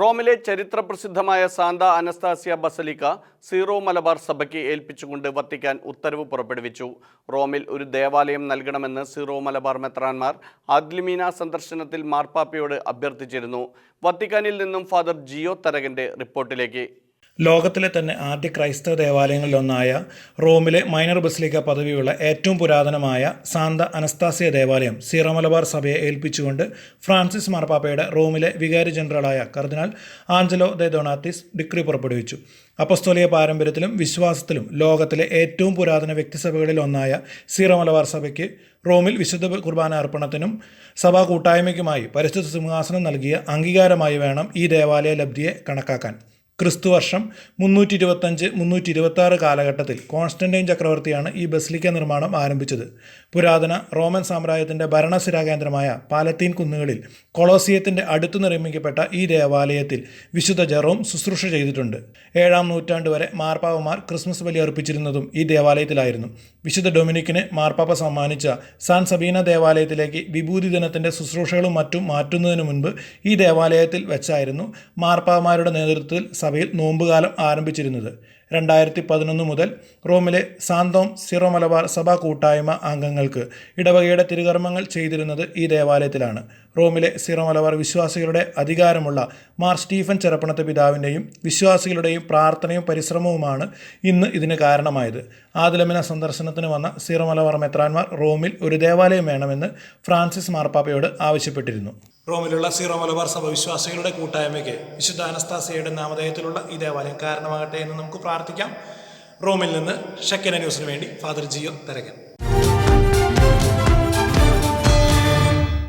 റോമിലെ ചരിത്രപ്രസിദ്ധമായ Santa Anastasia basilica Syro Malabar സഭയ്ക്ക് ഏൽപ്പിച്ചുകൊണ്ട് വത്തിക്കാൻ ഉത്തരവ് പുറപ്പെടുവിച്ചു. റോമിൽ ഒരു ദേവാലയം നൽകണമെന്ന് സീറോ മലബാർ മെത്രാൻമാർ അദ്ലിമീന സന്ദർശനത്തിൽ മാർപ്പാപ്പയോട് അഭ്യർത്ഥിച്ചിരുന്നു. വത്തിക്കാനിൽ നിന്നും ഫാദർ ജിയോ തരകന്റെ റിപ്പോർട്ടിലേക്ക്. ലോകത്തിലെ തന്നെ ആദ്യ ക്രൈസ്തവ ദേവാലയങ്ങളിലൊന്നായ റോമിലെ മൈനർ ബസിലിക്ക പദവിയുള്ള ഏറ്റവും പുരാതനമായ സാന്ത അനസ്താസിയ ദേവാലയം സീറോ മലബാർ സഭയെ ഏൽപ്പിച്ചുകൊണ്ട് ഫ്രാൻസിസ് മാർപ്പാപ്പയുടെ റോമിലെ വികാരി ജനറലായ കർദിനാൾ ആഞ്ചലോ ദെ ഡൊണാത്തിസ് ഡിക്രി പുറപ്പെടുവിച്ചു. അപ്പസ്തോലിയ പാരമ്പര്യത്തിലും വിശ്വാസത്തിലും ലോകത്തിലെ ഏറ്റവും പുരാതന വ്യക്തിസഭകളിൽ ഒന്നായ സീറോ മലബാർ സഭയ്ക്ക് റോമിൽ വിശുദ്ധ കുർബാന അർപ്പണത്തിനും സഭാ കൂട്ടായ്മയ്ക്കുമായി പരിശുദ്ധ സിംഹാസനം നൽകിയ അംഗീകാരമായി വേണം ഈ ദേവാലയ ലബ്ധിയെ കണക്കാക്കാൻ. ക്രിസ്തുവർഷം മുന്നൂറ്റി ഇരുപത്തഞ്ച് മുന്നൂറ്റി ഇരുപത്തി ആറ് കാലഘട്ടത്തിൽ കോൺസ്റ്റന്റൈൻ ചക്രവർത്തിയാണ് ഈ ബസിലിക്ക നിർമ്മാണം ആരംഭിച്ചത്. പുരാതന റോമൻ സാമ്രാജ്യത്തിന്റെ ഭരണസിരാ കേന്ദ്രമായ പാലത്തീൻ കുന്നുകളിൽ കൊളോസിയത്തിന്റെ അടുത്തു നിർമ്മിക്കപ്പെട്ട ഈ ദേവാലയത്തിൽ വിശുദ്ധ ജെറോം ശുശ്രൂഷ ചെയ്തിട്ടുണ്ട്. ഏഴാം നൂറ്റാണ്ട് വരെ മാർപ്പാവമാർ ക്രിസ്മസ് ബലി അർപ്പിച്ചിരുന്നതും ഈ ദേവാലയത്തിലായിരുന്നു. വിശുദ്ധ ഡൊമിനിക്കിന് മാർപ്പാപ്പ സമ്മാനിച്ച സാൻ സബീന ദേവാലയത്തിലേക്ക് വിഭൂതി ദിനത്തിന്റെ ശുശ്രൂഷകളും മറ്റും മാറ്റുന്നതിന് മുൻപ് ഈ ദേവാലയത്തിൽ വെച്ചായിരുന്നു മാർപ്പാവമാരുടെ നേതൃത്വത്തിൽ സഭയിൽ നോമ്പുകാലം ആരംഭിച്ചിരുന്നത്. രണ്ടായിരത്തി പതിനൊന്ന് മുതൽ റോമിലെ സാന്തോം സിറോ മലബാർ സഭാ കൂട്ടായ്മ അംഗങ്ങൾക്ക് ഇടവകയുടെ തിരുകർമ്മങ്ങൾ ചെയ്തിരുന്നത് ഈ ദേവാലയത്തിലാണ്. റോമിലെ സിറോ മലബാർ വിശ്വാസികളുടെ അധികാരമുള്ള മാർ സ്റ്റീഫൻ ചെറപ്പണത്തെ പിതാവിന്റെയും വിശ്വാസികളുടെയും പ്രാർത്ഥനയും പരിശ്രമവുമാണ് ഇന്ന് ഇതിന് കാരണമായത്. ആദിലമിന സന്ദർശനത്തിന് വന്ന സിറോ മലബാർ മെത്രാൻമാർ റോമിൽ ഒരു ദേവാലയം വേണമെന്ന് ഫ്രാൻസിസ് മാർപ്പാപ്പയോട് ആവശ്യപ്പെട്ടിരുന്നു. റോമിലുള്ള സീറോ മലബാർ സഭ വിശ്വാസികളുടെ കൂട്ടായ്മയ്ക്ക് വിശുദ്ധ അനസ്താസിയയുടെ നാമധേയത്തിലുള്ള ഈ ദേവാലയം കാരണമാകട്ടെ എന്ന് നമുക്ക് പ്രാർത്ഥിക്കാം. റോമിൽ നിന്ന് ഷക്കന ന്യൂസിന് വേണ്ടി ഫാദർ ജിയോ തരകൻ.